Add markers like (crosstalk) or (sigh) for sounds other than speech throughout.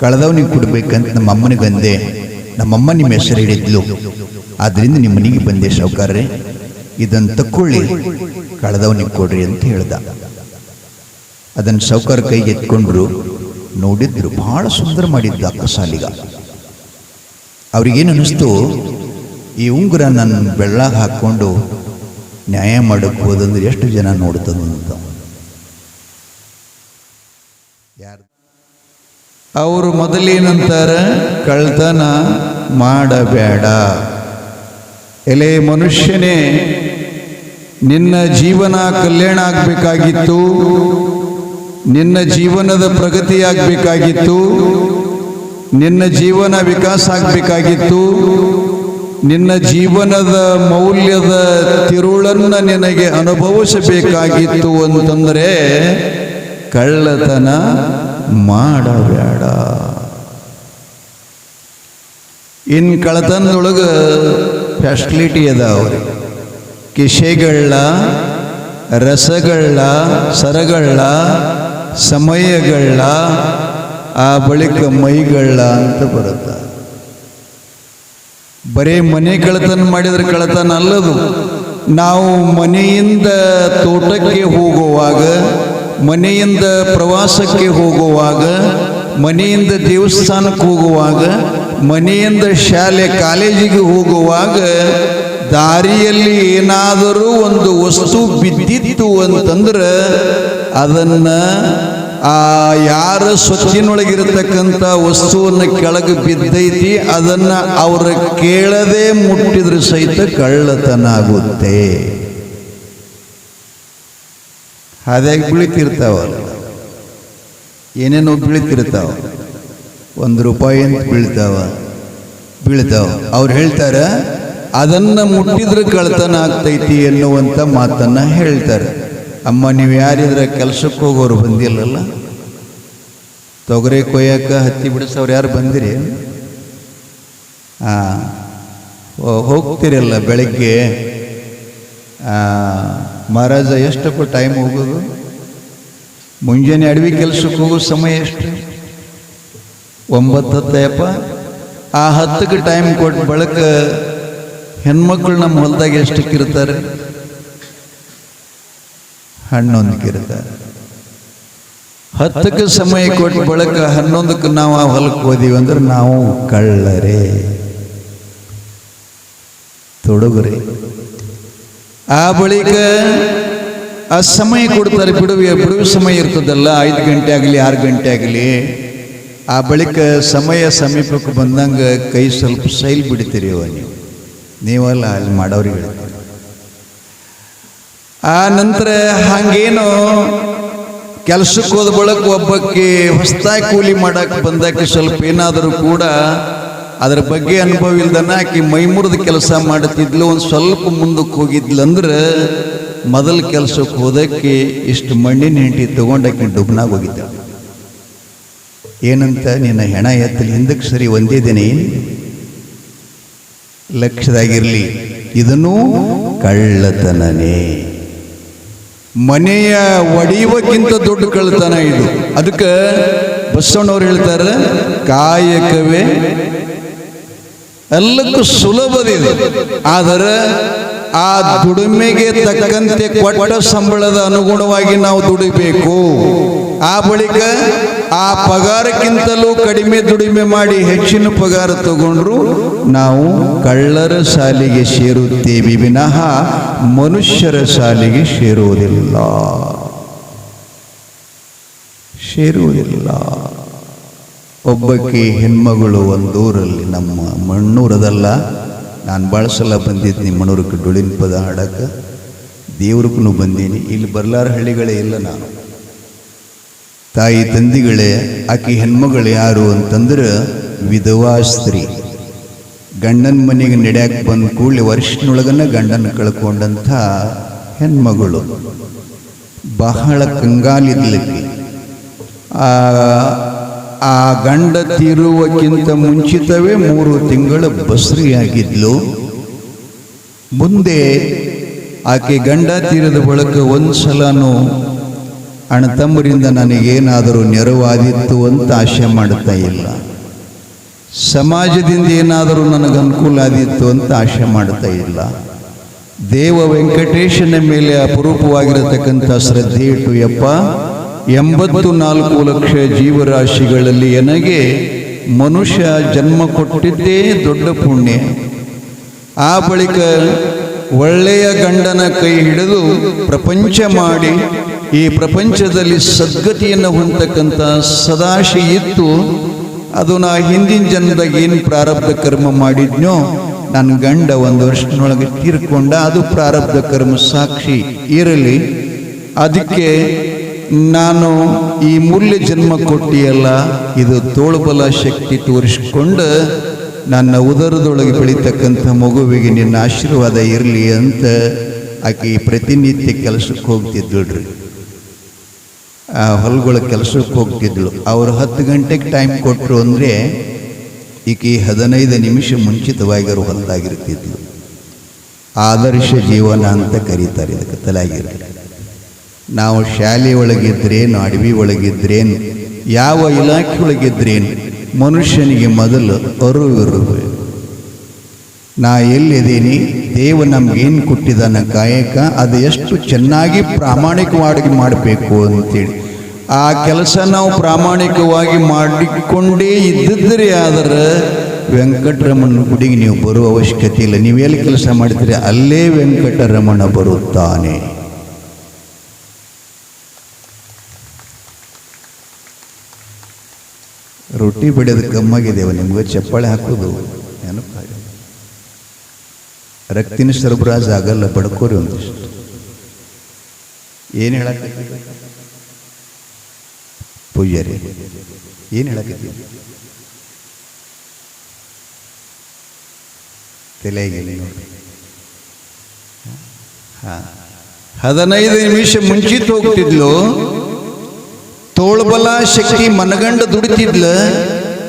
ಕಳೆದವನಿಗೆ ಕೊಡ್ಬೇಕಂತ ನಮ್ಮ ಅಮ್ಮನಿಗೆ ಅಂದೆ ನಮ್ಮಮ್ಮ ನಿಮ್ಮ ಹೆಸರು ಹಿಡಿದ್ಲು ಆದ್ರಿಂದ ನಿಮ್ಮ ಮನೆಗೆ ಬಂದೆ ಸಾವುಕಾರ್ರೆ. ಇದನ್ನು ತಕ್ಕೊಳ್ಳಿ ಕಳೆದವನಿಗೆ ಕೊಡ್ರಿ ಅಂತ ಹೇಳ್ದ. ಅದನ್ನು ಸಾವುಕಾರ ಕೈಗೆ ಎತ್ಕೊಂಡ್ರು, ನೋಡಿದ್ರು ಬಹಳ ಸುಂದರ ಮಾಡಿದ್ದ ಅಕ್ಕ ಸಾಲಿಗ. ಅವ್ರಿಗೇನು ಅನ್ನಿಸ್ತು ಈ ಉಂಗುರ ನನ್ನ ಬೆಳ್ಳಾಗ ಹಾಕ್ಕೊಂಡು ನ್ಯಾಯ ಮಾಡಕ್ಕೆ ಹೋದಂದ್ರೆ ಎಷ್ಟು ಜನ ನೋಡ್ತದಂತ ಯಾರು ಅವರು ಮೊದಲೇನಂತಾರ ಕಳ್ತನ ಮಾಡಬೇಡ. ಎಲೆ ಮನುಷ್ಯನೇ, ನಿನ್ನ ಜೀವನ ಕಲ್ಯಾಣ ಆಗಬೇಕಾಗಿತ್ತು, ನಿನ್ನ ಜೀವನದ ಪ್ರಗತಿ ಆಗಬೇಕಾಗಿತ್ತು, ನಿನ್ನ ಜೀವನ ವಿಕಾಸ ಆಗಬೇಕಾಗಿತ್ತು, ನಿನ್ನ ಜೀವನದ ಮೌಲ್ಯದ ತಿರುಳನ್ನು ನಿನಗೆ ಅನುಭವಿಸಬೇಕಾಗಿತ್ತು ಅಂತಂದರೆ ಕಳ್ಳತನ ಮಾಡಬೇಡ. ಇನ್ ಕಳ್ಳತನದೊಳಗ ಫೆಸಿಲಿಟಿ ಅದಾವ್ರಿ ಕಿಶೆಗಳ ರಸಗಳ ಸರಗಳ ಸಮಯಗಳ ಆ ಬಳಿಕ ಮೈಗಳ ಅಂತ ಬರುತ್ತೆ. ಬರೀ ಮನೆ ಕಳತನ ಮಾಡಿದ್ರೆ ಕಳತನ ಅಲ್ಲದು. ನಾವು ಮನೆಯಿಂದ ತೋಟಕ್ಕೆ ಹೋಗುವಾಗ ಮನೆಯಿಂದ ಪ್ರವಾಸಕ್ಕೆ ಹೋಗುವಾಗ, ಮನೆಯಿಂದ ದೇವಸ್ಥಾನಕ್ಕೆ ಹೋಗುವಾಗ, ಮನೆಯಿಂದ ಶಾಲೆ, ಕಾಲೇಜಿಗೆ ಹೋಗುವಾಗ ದಾರಿಯಲ್ಲಿ ಏನಾದರೂ ಒಂದು ವಸ್ತು ಬಿದ್ದಿತ್ತು ಅಂತಂದ್ರೆ ಅದನ್ನು ಆ ಯಾರ ಸ್ವಚ್ಛಿನೊಳಗಿರತಕ್ಕಂಥ ವಸ್ತುವನ್ನು ಕೆಳಗೆ ಬಿದ್ದೈತಿ, ಅದನ್ನು ಅವರು ಕೇಳದೆ ಮುಟ್ಟಿದ್ರೆ ಸಹಿತ ಕಳ್ಳತನ ಆಗುತ್ತೆ. ಹಾಗಾಗಿ ಬೀಳ್ತಿರ್ತಾವ ಏನೇನೋ ಬೀಳ್ತಿರ್ತಾವ. ಒಂದು ರೂಪಾಯಿ ಅಂತ ಬೀಳ್ತಾವ. ಬೀಳ್ತಾವ. ಅವ್ರು ಹೇಳ್ತಾರೆ, ಅದನ್ನ ಮುಟ್ಟಿದ್ರೆ ಕಳ್ತನ ಆಗ್ತೈತಿ ಎನ್ನುವಂಥ ಮಾತನ್ನ ಹೇಳ್ತಾರೆ. ಅಮ್ಮ, ನೀವು ಯಾರಿದ್ರೆ ಕೆಲ್ಸಕ್ಕೆ ಹೋಗೋರು ಬಂದಿಲ್ಲಲ್ಲ? ತೊಗರಿ ಕೊಯ್ಯಕ್ಕ ಹತ್ತಿ ಬಿಡಿಸೋರು ಯಾರು ಬಂದಿರಿ? ಹಾಂ ಹೋಗ್ತಿರಲ್ಲ ಬೆಳಗ್ಗೆ. ಮಹಾರಾಜ ಎಷ್ಟಪ್ಪ ಟೈಮ್ ಹೋಗೋದು? ಮುಂಜಾನೆ ಅಡವಿ ಕೆಲಸಕ್ಕೆ ಹೋಗೋ ಸಮಯ ಎಷ್ಟು? ಒಂಬತ್ತು ಹತ್ತಯ್ಯಪ್ಪ ಆ ಹತ್ತಕ್ಕೆ ಟೈಮ್ ಕೊಟ್ಟು ಬಳಕ ಹೆಣ್ಮಕ್ಳು ನಮ್ಮ ಹೊಲದಾಗ ಎಷ್ಟಕ್ಕೆ ಹಣ್ಣೊಂದಕ್ಕೆ ಇರ್ತಾರೆ. ಹತ್ತಕ್ಕೆ ಸಮಯ ಕೊಟ್ಟು ಬಳಕ ಹನ್ನೊಂದಕ್ಕೆ ನಾವು ಆ ಹೊಲಕ್ಕೆ ಹೋದೀವಿ ಅಂದ್ರೆ ನಾವು ಕಳ್ಳರೇ. ತೊಡಗುರಿ ಆ ಬಳಿಕ ಆ ಸಮಯ ಕೊಡ್ತಾರೆ ಬಿಡುವೆ ಬಿಡುವ ಸಮಯ ಇರ್ತದಲ್ಲ, ಐದು ಗಂಟೆ ಆಗಲಿ, ಆರು ಗಂಟೆ ಆಗಲಿ. ಆ ಬಳಿಕ ಸಮಯ ಸಮೀಪಕ್ಕೆ ಬಂದಂಗೆ ಕೈ ಸ್ವಲ್ಪ ಸೈಲ್ ಬಿಡ್ತೀರಿ ಅವ ನೀವು. ನೀವಲ್ಲ ಅಲ್ಲಿ ಮಾಡೋರಿಗೆ ಹೇಳ್ತೀರಿ. ಆ ನಂತರ ಹಂಗೇನು ಕೆಲಸಕ್ಕೆ ಹೋದ ಬಳಕ ಒಬ್ಬಕ್ಕೆ ಹೊಸದಾಗಿ ಕೂಲಿ ಮಾಡಕ್ಕೆ ಬಂದಕ್ಕೆ ಸ್ವಲ್ಪ ಏನಾದರೂ ಕೂಡ ಅದರ ಬಗ್ಗೆ ಅನುಭವ ಇಲ್ದನ ಆಕೆ ಮೈಮುರಿದ ಕೆಲಸ ಮಾಡುತ್ತಿದ್ಲು ಒಂದು ಸ್ವಲ್ಪ ಮುಂದಕ್ಕೆ ಹೋಗಿದ್ಲು ಅಂದ್ರೆ ಮೊದಲ ಕೆಲಸಕ್ಕೆ ಹೋದಕ್ಕೆ ಇಷ್ಟು ಮಣ್ಣಿನ ಹೆಂಟಿ ತಗೊಂಡಕ್ಕೆ ಡುಬ್ನಾಗ ಹೋಗಿದ್ದ. ಏನಂತ ನಿನ್ನ ಹೆಣ ಎತ್ತಲಿ ಹಿಂದಕ್ಕೆ ಸರಿ ಒಂದೇ ದಿನ ಲಕ್ಷದಾಗಿರಲಿ, ಇದನ್ನೂ ಕಳ್ಳತನನೇ. ಮನೆಯ ಒಡೆಯುವಕ್ಕಿಂತ ದೊಡ್ಡ ಕಳ್ಳತನ ಇದು. ಅದಕ್ಕೆ ಬಸವಣ್ಣವ್ರು ಹೇಳ್ತಾರೆ, ಕಾಯಕವೇ ಎಲ್ಲಕ್ಕೂ ಸುಲಭದಿದೆ ಆದರೆ ಆ ದುಡಿಮೆಗೆ ತಕ್ಕಂತೆ ಕೊಟ್ಟ ಸಂಬಳದ ಅನುಗುಣವಾಗಿ ನಾವು ದುಡಿಬೇಕು. ಆ ಬಳಿಕ ಆ ಪಗಾರಕ್ಕಿಂತಲೂ ಕಡಿಮೆ ದುಡಿಮೆ ಮಾಡಿ ಹೆಚ್ಚಿನ ಪಗಾರ ತಗೊಂಡ್ರು ನಾವು ಕಳ್ಳರ ಸಾಲಿಗೆ ಸೇರುತ್ತೇವೆ ವಿನಃ ಮನುಷ್ಯರ ಸಾಲಿಗೆ ಸೇರುವುದಿಲ್ಲ. ಸೇರುವುದಿಲ್ಲ. ಒಬ್ಬಕ್ಕೆ ಹೆಣ್ಮಗಳು ಒಂದೂರಲ್ಲಿ ನಮ್ಮ ಮಣ್ಣೂರದಲ್ಲ. ನಾನು ಭಾಳ ಸಲ ಬಂದಿದ್ದೀನಿ ಮಣ್ಣೂರಕ್ಕೆ ಡೊಳಿನ ಪದ ಹಾಡಕ್ಕೆ. ದೇವ್ರಿಗೂ ಬಂದೀನಿ. ಇಲ್ಲಿ ಬರ್ಲಾರ ಹಳ್ಳಿಗಳೇ ಇಲ್ಲ ನಾನು. ತಾಯಿ ತಂದಿಗಳೇ, ಆಕೆ ಹೆಣ್ಮಗಳು ಯಾರು ಅಂತಂದ್ರೆ ವಿಧವಾ ಸ್ತ್ರೀ. ಗಂಡನ ಮನೆಗೆ ನಡೆಯಕ್ಕೆ ಬಂದ ಕೂಡಲೇ ವರ್ಷನೊಳಗನ್ನ ಗಂಡನ ಕಳ್ಕೊಂಡಂಥ ಹೆಣ್ಮಗಳು. ಬಹಳ ಕಂಗಾಲಿದ್ಲಕ್ಕೆ. ಆ ಆ ಗಂಡ ತೀರುವಕ್ಕಿಂತ ಮುಂಚಿತವೇ ಮೂರು ತಿಂಗಳ ಬಸರಿಯಾಗಿದ್ಲು. ಮುಂದೆ ಆಕೆ ಗಂಡ ತೀರದ ಬಳಿಕ ಒಂದು ಸಲನೂ ಅಣ್ಣ ತಮ್ಮರಿಂದ ನನಗೇನಾದರೂ ನೆರವಾದಿತ್ತು ಅಂತ ಆಶೆ ಮಾಡ್ತಾ ಇಲ್ಲ. ಸಮಾಜದಿಂದ ಏನಾದರೂ ನನಗೆ ಅನುಕೂಲ ಆದಿತ್ತು ಅಂತ ಆಶೆ ಮಾಡ್ತಾ ಇಲ್ಲ. ದೇವ ವೆಂಕಟೇಶನ ಮೇಲೆ ಅಪರೂಪವಾಗಿರತಕ್ಕಂಥ ಶ್ರದ್ಧೆ ಇಟ್ಟು, ಯಪ್ಪ ಎಂಬತ್ತು ನಾಲ್ಕು ಲಕ್ಷ ಜೀವರಾಶಿಗಳಲ್ಲಿ ನನಗೆ ಮನುಷ್ಯ ಜನ್ಮ ಕೊಟ್ಟಿದ್ದೇ ದೊಡ್ಡ ಪುಣ್ಯ. ಆ ಬಳಿಕ ಒಳ್ಳೆಯ ಗಂಡನ ಕೈ ಹಿಡಿದು ಪ್ರಪಂಚ ಮಾಡಿ ಈ ಪ್ರಪಂಚದಲ್ಲಿ ಸದ್ಗತಿಯನ್ನು ಹೊಂದತಕ್ಕಂಥ ಸದಾಶಿ ಇತ್ತು. ಅದು ನಾ ಹಿಂದಿನ ಜನ್ಮದಾಗ ಏನು ಪ್ರಾರಬ್ಧ ಕರ್ಮ ಮಾಡಿದ್ನೋ ನನ್ನ ಗಂಡ ಒಂದು ವರ್ಷದೊಳಗೆ ತೀರ್ಕೊಂಡ ಅದು ಪ್ರಾರಬ್ಧ ಕರ್ಮ ಸಾಕ್ಷಿ ಇರಲಿ. ಅದಕ್ಕೆ ನಾನು ಈ ಮೂಲ್ಯ ಜನ್ಮ ಕೊಟ್ಟಿಯಲ್ಲ, ಇದು ತೋಳುಬಲ ಶಕ್ತಿ ತೋರಿಸಿಕೊಂಡು ನನ್ನ ಉದರದೊಳಗೆ ಬೆಳೀತಕ್ಕಂಥ ಮಗುವಿಗೆ ನಿನ್ನ ಆಶೀರ್ವಾದ ಇರಲಿ ಅಂತ ಆಕೆ ಪ್ರತಿನಿತ್ಯ ಕೆಲಸಕ್ಕೆ ಹೋಗ್ತಿದ್ದಳ್ರಿ ಆ ಹೊಲ್ಗಳ ಕೆಲಸಕ್ಕೆ ಹೋಗ್ತಿದ್ದಳು. ಅವರು ಹತ್ತು ಗಂಟೆಗೆ ಟೈಮ್ ಕೊಟ್ಟರು ಅಂದರೆ ಈಕೆ ಹದಿನೈದು ನಿಮಿಷ ಮುಂಚಿತವಾಗಿ ಹೊಲದಾಗಿರ್ತಿದ್ಲು. ಆದರ್ಶ ಜೀವನ ಅಂತ ಕರೀತಾರೆ ಇದಕ್ಕೆ ತಲೆಯಾಗಿರ್ಲಿ ನಾವು ಶಾಲೆ ಒಳಗಿದ್ರೇನು ಅಡವಿ ಒಳಗಿದ್ರೇನು ಯಾವ ಇಲಾಖೆ ಒಳಗಿದ್ರೇನು ಮನುಷ್ಯನಿಗೆ ಮೊದಲು ಅರುವಿರುವೆ ನಾ ಎಲ್ಲಿದ್ದೀನಿ? ದೇವ ನಮ್ಗೇನು ಕೊಟ್ಟಿದ್ದಾನೆ ಕಾಯಕ? ಅದು ಎಷ್ಟು ಚೆನ್ನಾಗಿ ಪ್ರಾಮಾಣಿಕವಾಗಿ ಮಾಡಬೇಕು ಅಂತೇಳಿ. ಆ ಕೆಲಸ ನಾವು ಪ್ರಾಮಾಣಿಕವಾಗಿ ಮಾಡಿಕೊಂಡೇ ಇದ್ದಿದ್ದರೆ ಆದರೆ ವೆಂಕಟರಮಣ ಗುಡಿಗೆ ನೀವು ಬರುವ ಅವಶ್ಯಕತೆ ಇಲ್ಲ. ನೀವು ಎಲ್ಲಿ ಕೆಲಸ ಮಾಡಿದ್ರೆ? ಅಲ್ಲೇ ವೆಂಕಟರಮಣ ಬರುತ್ತಾನೆ. ರೊಟ್ಟಿ ಬಡಿಯೋದು ಕಮ್ಮಾಗಿದ್ದೇವೆ ನಿಮ್ಗೆ ಚಪ್ಪಾಳೆ ಹಾಕೋದು ರಕ್ತಿನ ಸರಬರಾಜು ಆಗಲ್ಲ, ಬಡ್ಕೋರಿ ಒಂದಿಷ್ಟು. ಏನು ಹೇಳಕ್ಕ ಪೂಜಾರಿ ಏನು ಹೇಳಕತ್ತೀವಿ ತಲೆಗೆ ಹಾ. ಹದಿನೈದು ನಿಮಿಷ ಮುಂಚಿತ ಹೋಗ್ತಿದ್ಲು. ತೋಳ್ಬಲ ಶಕ್ತಿ ಮನಗಂಡ ದುಡಿತಿದ್ಲ,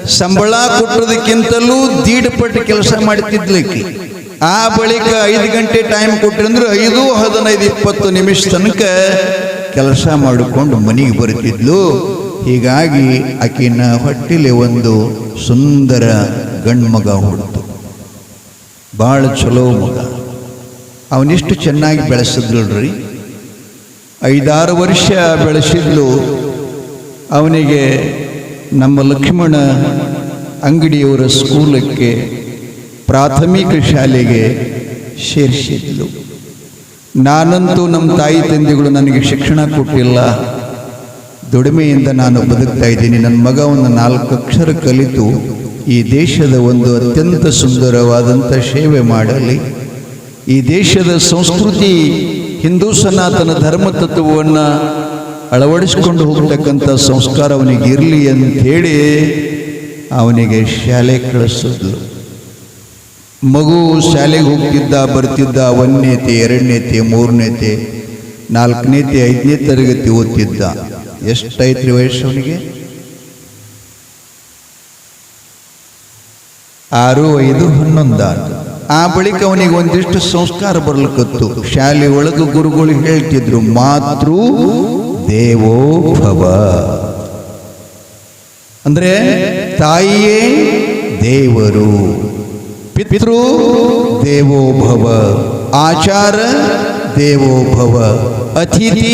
ಸಂಬಳ ದೀಡ್ ದೀಡಪಟ್ಟು ಕೆಲಸ ಮಾಡ್ತಿದ್ಲಕ್ಕಿ ಆ ಬಳಿಕ ಐದು ಗಂಟೆ ಟೈಮ್ ಕೊಟ್ಟಿರಂದ್ರೆ ಐದು, ಹದಿನೈದು, ಇಪ್ಪತ್ತು ನಿಮಿಷ ತನಕ ಕೆಲಸ ಮಾಡಿಕೊಂಡು ಮನೆಗೆ ಬರ್ತಿದ್ಲು. ಹೀಗಾಗಿ ಆಕಿನ ಹೊಟ್ಟಿಲಿ ಒಂದು ಸುಂದರ ಗಂಡ್ಮಗ ಹುಡ್ತು. ಭಾಳ ಚಲೋ ಮಗ. ಅವನಿಷ್ಟು ಚೆನ್ನಾಗಿ ಬೆಳೆಸಿದ್ಲು ರೀ ಐದಾರು ವರ್ಷ ಬೆಳೆಸಿದ್ಲು. ಅವನಿಗೆ ನಮ್ಮ ಲಕ್ಷ್ಮಣ ಅಂಗಡಿಯವರ ಸ್ಕೂಲಕ್ಕೆ ಪ್ರಾಥಮಿಕ ಶಾಲೆಗೆ ಸೇರಿಸಿದ್ಲು. ನಾನಂತೂ ನಮ್ಮ ತಾಯಿ ತಂದೆಗಳು ನನಗೆ ಶಿಕ್ಷಣ ಕೊಟ್ಟಿಲ್ಲ. ದುಡಿಮೆಯಿಂದ ನಾನು ಬದುಕ್ತಾ ಇದ್ದೀನಿ. ನನ್ನ ಮಗ ಒಂದು ನಾಲ್ಕು ಅಕ್ಷರ ಕಲಿತು ಈ ದೇಶದ ಒಂದು ಅತ್ಯಂತ ಸುಂದರವಾದಂಥ ಸೇವೆ ಮಾಡಲಿ. ಈ ದೇಶದ ಸಂಸ್ಕೃತಿ ಹಿಂದೂ ಸನಾತನ ಧರ್ಮ ತತ್ವವನ್ನು ಅಳವಡಿಸಿಕೊಂಡು ಹೋಗತಕ್ಕಂಥ ಸಂಸ್ಕಾರ ಅವನಿಗೆ ಇರಲಿ ಅಂತ ಹೇಳಿ ಅವನಿಗೆ ಶಾಲೆ ಕಳಿಸಿದ್ಲು. ಮಗು ಶಾಲೆಗೆ ಹೋಗ್ತಿದ್ದ, ಬರ್ತಿದ್ದ ಒಂದನೇತೆ ಎರಡನೇತೆ ಮೂರನೇತೆ ನಾಲ್ಕನೇತಿ ಐದನೇ ತರಗತಿ ಓದ್ತಿದ್ದ. ಎಷ್ಟೈತ್ರಿ ವಯಸ್ಸು ಅವನಿಗೆ? ಆರು, ಐದು, ಹನ್ನೊಂದ ಆ ಬಳಿಕ ಅವನಿಗೆ ಒಂದಿಷ್ಟು ಸಂಸ್ಕಾರ ಬರ್ಲಿಕ್ಕತ್ತು ಶಾಲೆ ಒಳಗೆ ಗುರುಗಳು ಹೇಳ್ತಿದ್ರು, ಮಾತೃ ದೇವೋ ಭವ. ಅಂದ್ರೆ ತಾಯಿಯೇ ದೇವರು, ಪಿತೃ ದೇವೋ ಭವ, ಆಚಾರ ದೇವೋಭವ ಅತಿಥಿ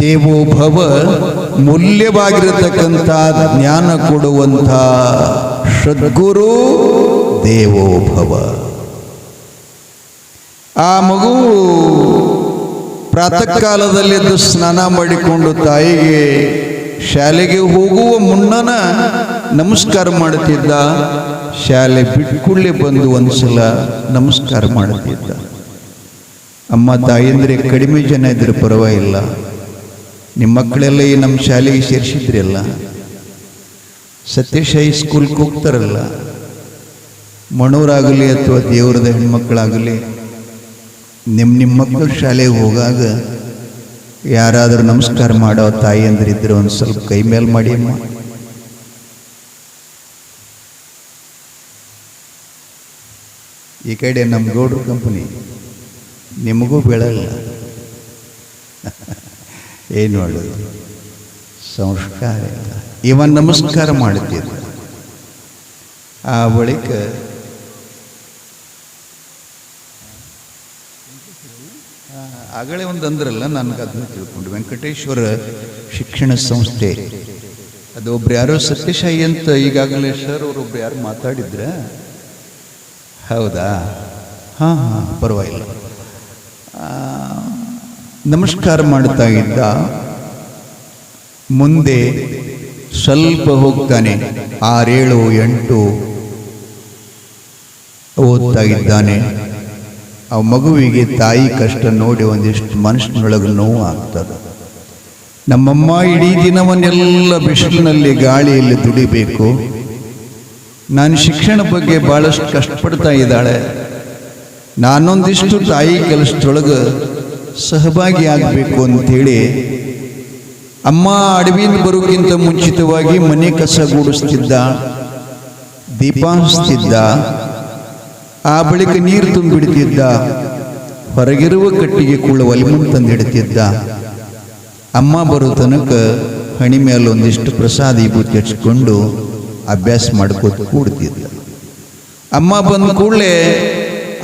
ದೇವೋಭವ ಮೂಲ್ಯವಾಗಿರತಕ್ಕಂಥ ಜ್ಞಾನ ಕೊಡುವಂಥ ಸದ್ಗುರು ದೇವೋಭವ ಆ ಮಗು ಪ್ರಾತಃ ಕಾಲದಲ್ಲಿದ್ದು ಸ್ನಾನ ಮಾಡಿಕೊಂಡು ತಾಯಿಗೆ ಶಾಲೆಗೆ ಹೋಗುವ ಮುನ್ನನ ನಮಸ್ಕಾರ ಮಾಡುತ್ತಿದ್ದ. ಶಾಲೆ ಬಿಟ್ಕೊಳ್ಳೆ ಬಂದು ಒಂದ್ಸಲ ನಮಸ್ಕಾರ ಮಾಡುತ್ತಿದ್ದ. ಅಮ್ಮ ತಾಯಂದ್ರೆ, ಕಡಿಮೆ ಜನ ಇದ್ರೆ ಪರವಾಗಿಲ್ಲ. ನಿಮ್ಮ ಮಕ್ಕಳೆಲ್ಲ ಈ ನಮ್ಮ ಶಾಲೆಗೆ ಸೇರಿಸಿದ್ರಲ್ಲ? ಸತ್ಯಶಾಹಿ ಸ್ಕೂಲ್ಗೆ ಹೋಗ್ತಾರಲ್ಲ? ಮಣೂರಾಗಲಿ ಅಥವಾ ದೇವರದ ಹೆಣ್ಮಕ್ಳಾಗಲಿ ನಿಮ್ಮ ನಿಮ್ಮ ಮಕ್ಕಳು ಶಾಲೆಗೆ ಹೋಗಾಗ ಯಾರಾದರೂ ನಮಸ್ಕಾರ ಮಾಡೋ ತಾಯಿ ಅಂದ್ರಿದ್ರೆ ಒಂದು ಸ್ವಲ್ಪ ಕೈ ಮೇಲೆ ಮಾಡಿ ಅಮ್ಮ. ಈ ಕಡೆ ನಮ್ಮ ಗೌಡ್ರ ಕಂಪನಿ ನಿಮಗೂ ಬೆಳಲ್ಲ. (laughs) ಏನು ಮಾಡೋದು? ಸಂಸ್ಕಾರ ಇವನ್ ಇವ ನಮಸ್ಕಾರ ಮಾಡುತ್ತಿದ್ದ ಆ ಬಳಿಕ ಆಗಲೇ ಒಂದು ಅಂದ್ರಲ್ಲ ನನಗೆ ಅದನ್ನು ತಿಳ್ಕೊಂಡು. ವೆಂಕಟೇಶ್ವರ ಶಿಕ್ಷಣ ಸಂಸ್ಥೆ. ಅದು ಒಬ್ರು ಯಾರೋ ಸತ್ಯಶಾಹಿ ಅಂತ ಈಗಾಗಲೇ ಸರ್ ಅವರೊಬ್ರು ಯಾರು ಮಾತಾಡಿದ್ರ? ಹೌದಾ? ಹಾಂ ಹಾಂ, ಪರವಾಗಿಲ್ಲ. ನಮಸ್ಕಾರ ಮಾಡ್ತಾ ಇದ್ದ. ಮುಂದೆ ಸ್ವಲ್ಪ ಹೋಗ್ತಾನೆ. ಆರೇಳು ಎಂಟು ಓದ್ತಾ ಇದ್ದಾನೆ. ಆ ಮಗುವಿಗೆ ತಾಯಿ ಕಷ್ಟ ನೋಡಿ ಒಂದಿಷ್ಟು ಮನುಷ್ಯನೊಳಗೆ ನೋವು ಆಗ್ತದೆ ನಮ್ಮಮ್ಮ ಇಡೀ ದಿನವನ್ನೆಲ್ಲ ಬಿಸಿಲಿನಲ್ಲಿ ಗಾಳಿಯಲ್ಲಿ ದುಡಿಬೇಕು. ನಾನು ಶಿಕ್ಷಣ ಬಗ್ಗೆ ಬಹಳಷ್ಟು ಕಷ್ಟಪಡ್ತಾ ಇದ್ದಾಳೆ. ನಾನೊಂದಿಷ್ಟು ತಾಯಿ ಕೆಲಸದೊಳಗೆ ಸಹಭಾಗಿ ಆಗಬೇಕು ಅಂತೇಳಿ ಅಮ್ಮ ಅಡವಿನ ಬರೋಕ್ಕಿಂತ ಮುಂಚಿತವಾಗಿ ಮನೆ ಕಸ ಗೂಡಿಸ್ತಿದ್ದ ದೀಪ ಹಚ್ತಿದ್ದ ಆ ಬಳಿಕ ನೀರು ತುಂಬಿಡ್ತಿದ್ದ. ಹೊರಗಿರುವ ಕಟ್ಟಿಗೆ ಕೂಡ ಒಲಿಮು ತಂದಿಡ್ತಿದ್ದ. ಅಮ್ಮ ಬರೋ ತನಕ ಹಣಿ ಮೇಲೆ ಒಂದಿಷ್ಟು ಪ್ರಸಾದ ವಿಭೂತಿ ಹಚ್ಚಿಕೊಂಡು ಅಭ್ಯಾಸ ಮಾಡ್ಕೋತ ಕೂಡ್ತಿದ್ದ. ಅಮ್ಮ ಬಂದ ಕೂಡಲೇ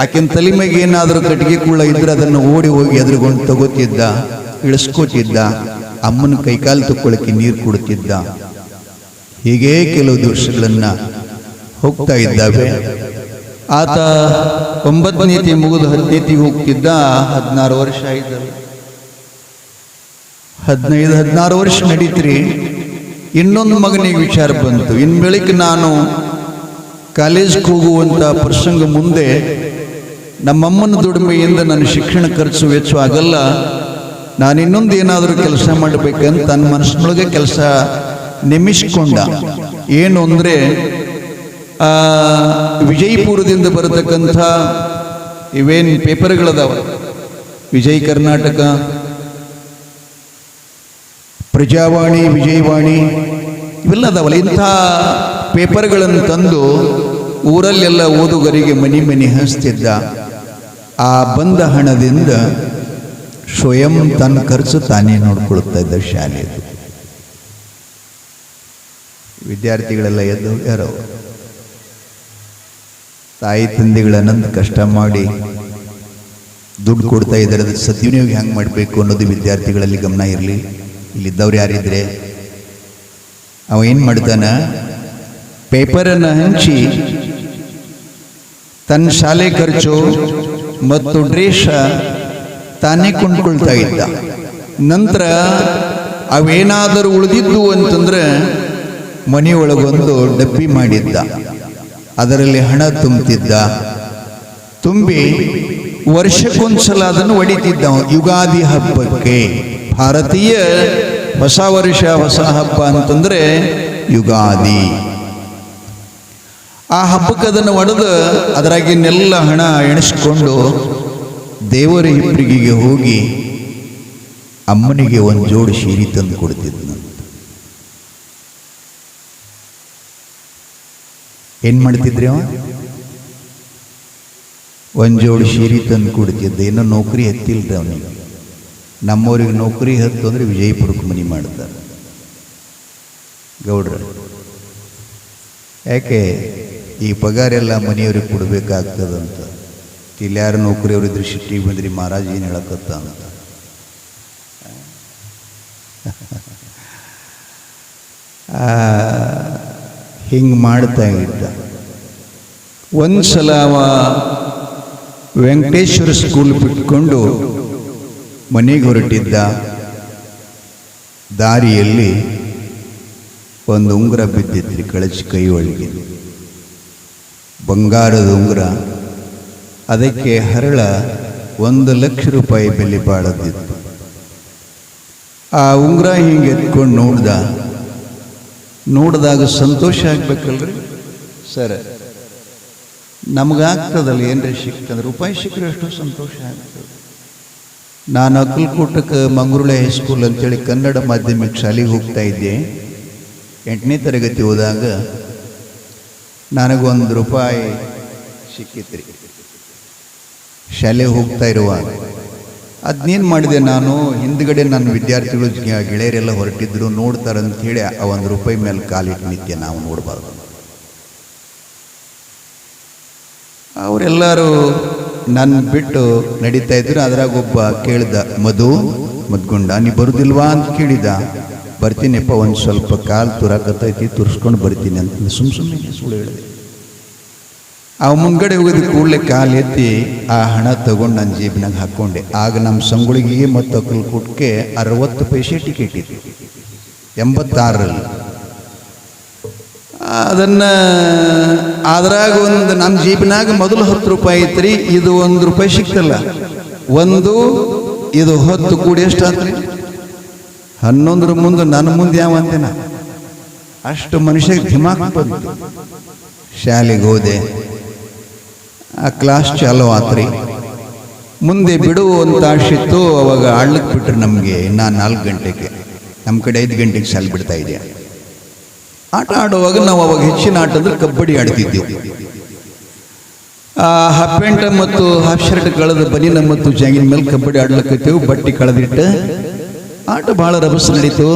ಆಕಿನ ತಲೆ ಮೇಲೆ ಏನಾದರೂ ಕಟ್ಟಿಗೆ ಕೂಡ ಇದ್ರೆ ಅದನ್ನು ಓಡಿ ಹೋಗಿ ಎದುರುಗೊಂಡು ತಗೋತಿದ್ದ, ಇಳಿಸ್ಕೋತಿದ್ದ. ಅಮ್ಮನ ಕೈಕಾಲು ತಕ್ಕೊಳಕ್ಕೆ ನೀರು ಕೊಡ್ತಿದ್ದ. ಹೀಗೇ ಕೆಲವು ದೋಷಗಳನ್ನು ಹೋಗ್ತಾ ಇದ್ದಾವೆ. ಆತ ಒಂಬತ್ತನೇತಿ ಮುಗಿದು ಹದಿನೈತಿ ಹೋಗ್ತಿದ್ದ, ಹದಿನಾರು ವರ್ಷ ಆಯ್ತಲ್ಲ ಹದಿನೈದು, ಹದಿನಾರು ವರ್ಷ ನಡೀತ್ರಿ. ಇನ್ನೊಂದು ಮಗನಿಗೆ ವಿಚಾರ ಬಂತು. ಇನ್ ಬೆಳಿಗ್ಗೆ ನಾನು ಕಾಲೇಜ್ಗೆ ಹೋಗುವಂಥ ಪ್ರಸಂಗ ಮುಂದೆ ನಮ್ಮಮ್ಮನ ದುಡಿಮೆಯಿಂದ ನನ್ನ ಶಿಕ್ಷಣ ಖರ್ಚು ವೆಚ್ಚ ಆಗಲ್ಲ, ನಾನು ಇನ್ನೊಂದು ಏನಾದರೂ ಕೆಲಸ ಮಾಡಬೇಕಂತ ನನ್ನ ಮನಸ್ಸಿನೊಳಗೆ ಕೆಲಸ ನೇಮಿಸ್ಕೊಂಡ ಏನು ಅಂದರೆ ವಿಜಯಪುರದಿಂದ ಬರತಕ್ಕಂಥ ಇವೇನು ಪೇಪರ್ಗಳದಾವ? ವಿಜಯ್ ಕರ್ನಾಟಕ, ಪ್ರಜಾವಾಣಿ, ವಿಜಯವಾಣಿ, ಇವೆಲ್ಲ ಅದಾವಲ್ಲ. ಇಂಥ ಪೇಪರ್ಗಳನ್ನು ತಂದು ಊರಲ್ಲೆಲ್ಲ ಓದುಗರಿಗೆ ಮನಿ ಮನಿ ಹಂಚ್ತಿದ್ದ ಆ ಬಂದ ಹಣದಿಂದ ಸ್ವಯಂ ತನ್ನ ಖರ್ಚು ತಾನೇ ನೋಡ್ಕೊಳ್ತಾ ಇದ್ದ ಶಾಲೆದು ವಿದ್ಯಾರ್ಥಿಗಳೆಲ್ಲ ಎದ್ದು, ಯಾರೋ? ತಾಯಿ ತಂದೆಗಳನ್ನಂತ ಕಷ್ಟ ಮಾಡಿ ದುಡ್ಡು ಕೊಡ್ತಾ ಇದ್ದಾರೆ ಅದಕ್ಕೆ ಸದ್ವಿನಿಯೋಗ ಹೆಂಗೆ ಮಾಡಬೇಕು ಅನ್ನೋದು ವಿದ್ಯಾರ್ಥಿಗಳಲ್ಲಿ ಗಮನ ಇರಲಿ. ಇಲ್ಲಿದ್ದವ್ರು ಯಾರಿದ್ರೆ ಅವ ಏನು ಮಾಡ್ತಾನ? ಪೇಪರನ್ನು ಹಂಚಿ ತನ್ನ ಶಾಲೆ ಖರ್ಚು ಮತ್ತು ಡ್ರೇಷ ತಾನೇ ಕೊಂಡ್ಕೊಳ್ತಾ ಇದ್ದ. ನಂತರ ಅವೇನಾದರೂ ಉಳಿದಿದ್ದು ಅಂತಂದ್ರೆ ಮನೆಯೊಳಗೊಂದು ಡಬ್ಬಿ ಮಾಡಿದ್ದ. ಅದರಲ್ಲಿ ಹಣ ತುಂಬುತ್ತಿದ್ದ ತುಂಬಿ ವರ್ಷಕ್ಕೊಂದ್ಸಲ ಅದನ್ನು ಒಡಿತಿದ್ದ. ಯುಗಾದಿ ಹಬ್ಬಕ್ಕೆ. ಭಾರತೀಯ ಹೊಸ ವರ್ಷ ಹೊಸ ಹಬ್ಬ ಅಂತಂದ್ರೆ ಯುಗಾದಿ. ಆ ಹಬ್ಬಕ್ಕೆ ಅದನ್ನು ಒಡೆದು ಅದರಾಗಿನ್ನೆಲ್ಲ ಹಣ ಎಣಿಸ್ಕೊಂಡು ದೇವರ ಇಬ್ಬರಿಗೆ ಹೋಗಿ ಅಮ್ಮನಿಗೆ ಒಂದು ಜೋಡು ಸೀರೆ ತಂದು ಕೊಡ್ತಿದ್ನಂತ ಏನ್ ಮಾಡ್ತಿದ್ರಿ ಅವ ಒಂದು ಶೀರಿ ತಂದು ಕೊಡ್ತಿದ್ದ. ಇನ್ನೂ ನೌಕರಿ ಹತ್ತಿಲ್ರಿ ಅವನಿಗೆ. ನಮ್ಮವ್ರಿಗೆ ನೌಕರಿ ಹತ್ತು ಅಂದ್ರೆ ವಿಜಯಪುರಕ್ಕೆ ಮನಿ ಮಾಡ್ತಾರೆ. ಗೌಡ್ರ, ಯಾಕೆ ಈ ಪಗಾರೆಲ್ಲ ಮನೆಯವ್ರಿಗೆ ಕೊಡಬೇಕಾಗ್ತದಂತ ಇಲ್ಲಾರ ನೌಕರಿ ಅವ್ರಿದ್ರೆ ಸಿಟ್ಟಿಗೆ ಬಂದ್ರಿ, ಮಹಾರಾಜ್ ಏನು ಹೇಳಕತ್ತ ಅಂತ. (laughs) ಹಿಂಗೆ ಮಾಡ್ತಾ ಇದ್ದ. ಒಂದು ಸಲ ಅವ ವೆಂಕಟೇಶ್ವರ ಸ್ಕೂಲ್ ಬಿಟ್ಕೊಂಡು ಮನೆಗೆ ಹೊರಟಿದ್ದ. ದಾರಿಯಲ್ಲಿ ಒಂದು ಉಂಗುರ ಬಿದ್ದಿತ್ರಿ ಕಳಚಿ ಕೈ ಒಳಗೆ. ಬಂಗಾರದ ಉಂಗುರ. ಅದಕ್ಕೆ ಹರಳ ಒಂದು ಲಕ್ಷ ರೂಪಾಯಿ ಬೆಲೆ ಬಾಳದಿತ್ತು. ಆ ಉಂಗುರ ಹಿಂಗೆ ಎತ್ಕೊಂಡು ನೋಡ್ದ. ನೋಡಿದಾಗ ಸಂತೋಷ ಆಗ್ಬೇಕಲ್ರಿ? ಸರ್, ನಮಗಾಗ್ತದಲ್ಲ ಏನ್ರಿ ಸಿಕ್ತಂದ್ರೆ ರೂಪಾಯಿ ಸಿಕ್ಕರೆ ಅಷ್ಟು ಸಂತೋಷ ಆಗ್ತದೆ. ನಾನು ಅಕ್ಕಲ್ಕೋಟಕ್ಕೆ ಮಂಗ್ರುಳೆ ಹೈಸ್ಕೂಲ್ ಅಂತೇಳಿ ಕನ್ನಡ ಮಾಧ್ಯಮಿಕ ಶಾಲೆಗೆ ಹೋಗ್ತಾ ಇದ್ದೆ. ಎಂಟನೇ ತರಗತಿ ಹೋದಾಗ ನನಗೊಂದು ರೂಪಾಯಿ ಸಿಕ್ಕಿತ್ರಿ. ಶಾಲೆ ಹೋಗ್ತಾ ಇರುವಾಗ. ಅದನ್ನೇನು ಮಾಡಿದೆ ನಾನು, ಹಿಂದ್ಗಡೆ ನನ್ನ ವಿದ್ಯಾರ್ಥಿಗಳು ಗೆಳೆಯರೆಲ್ಲ ಹೊರಟಿದ್ರು, ನೋಡ್ತಾರೆ ಅಂತ ಹೇಳಿ ಆ ಒಂದು ರೂಪಾಯಿ ಮೇಲೆ ಕಾಲಿಟ್ಟು ನಿತ್ಯ ನಾವು ನೋಡಬಾರ್ದು. ಅವರೆಲ್ಲರೂ ನನ್ನ ಬಿಟ್ಟು ನಡೀತಾ ಇದ್ರು, ಅದ್ರಾಗ ಒಬ್ಬ ಕೇಳ್ದ, ಮಧು, ಮದ್ಗುಂಡ, ನೀ ಬರುದಿಲ್ವಾ ಅಂತ ಕೇಳಿದ. ಬರ್ತೀನಿಪ್ಪ, ಒಂದು ಸ್ವಲ್ಪ ಕಾಲು ತುರಾಕತ್ತೈತಿ, ತುರ್ಸ್ಕೊಂಡು ಬರ್ತೀನಿ ಅಂತ ಸುಮ್ಮ ಸುಮ್ಮನೆ ಸುಳ್ಳು ಹೇಳಿದೆ. ಅವ ಮುಂಗಡೆ ಹೋಗಿದ ಕೂಡಲೇ ಕಾಲು ಎತ್ತಿ ಆ ಹಣ ತಗೊಂಡು ನನ್ನ ಜೇಬಿನಾಗ ಹಾಕ್ಕೊಂಡೆ ಆಗ ನಮ್ಮ ಸಂಗುಳಿಗೆ ಮತ್ತು ಅಕ್ಕಲ್ಕುಟ್ಕೆ ಅರವತ್ತು ಪೈಸೆ ಟಿಕೆಟ್ ಇತ್ತು. ಎಂಬತ್ತಾರರಲ್ಲಿ. ಅದನ್ನು ಅದ್ರಾಗ ಒಂದು ನಮ್ಮ ಜೀಬಿನಾಗ ಮೊದಲು ಹತ್ತು ರೂಪಾಯಿ ಐತ್ರಿ, ಇದು ಒಂದು ರೂಪಾಯಿ ಸಿಕ್ತಲ್ಲ. ಒಂದು, ಇದು ಹತ್ತು ಕೂಡಿ ಎಷ್ಟಾತ್ರಿ ಹನ್ನೊಂದರ ಮುಂದೆ ನನ್ನ ಮುಂದೆ ಯಾವ ಅಂತೆನ? ಅಷ್ಟು ಮನುಷ್ಯ ದಿಮಾಕ್ ಬಂತು. ಶಾಲೆಗೆ ಹೋದೆ. ಆ ಕ್ಲಾಸ್ ಚಾಲೋ ಆತ್ರಿ. ಮುಂದೆ ಬಿಡುವು ಅಂತ ಆಶಿತ್ತು ಅವಾಗ ಆಡ್ಲಿಕ್ಕೆ ಬಿಟ್ರು ನಮಗೆ ನಾ ನಾಲ್ಕು ಗಂಟೆಗೆ. ನಮ್ಮ ಕಡೆ ಐದು ಗಂಟೆಗೆ ಶಾಲೆ ಬಿಡ್ತಾ ಇದೆಯಾ ಆಟ ಆಡುವಾಗ ನಾವು ಅವಾಗ ಹೆಚ್ಚಿನ ಆಟ ಅಂದ್ರೆ ಕಬಡ್ಡಿ ಆಡ್ತಿದ್ದೆವು ಆ ಹಾಫ್ ಪ್ಯಾಂಟ್ ಮತ್ತು ಹಾಫ್ ಶರ್ಟ್ ಕಳೆದ ಬನಿನ ಮತ್ತು ಜಾಗಿನ ಮೇಲೆ ಕಬಡ್ಡಿ ಆಡ್ಲಕ್ಕತ್ತೇವು ಬಟ್ಟೆ ಕಳೆದಿಟ್ಟು ಆಟ ಭಾಳ ರಭಸ ನಡೀತು.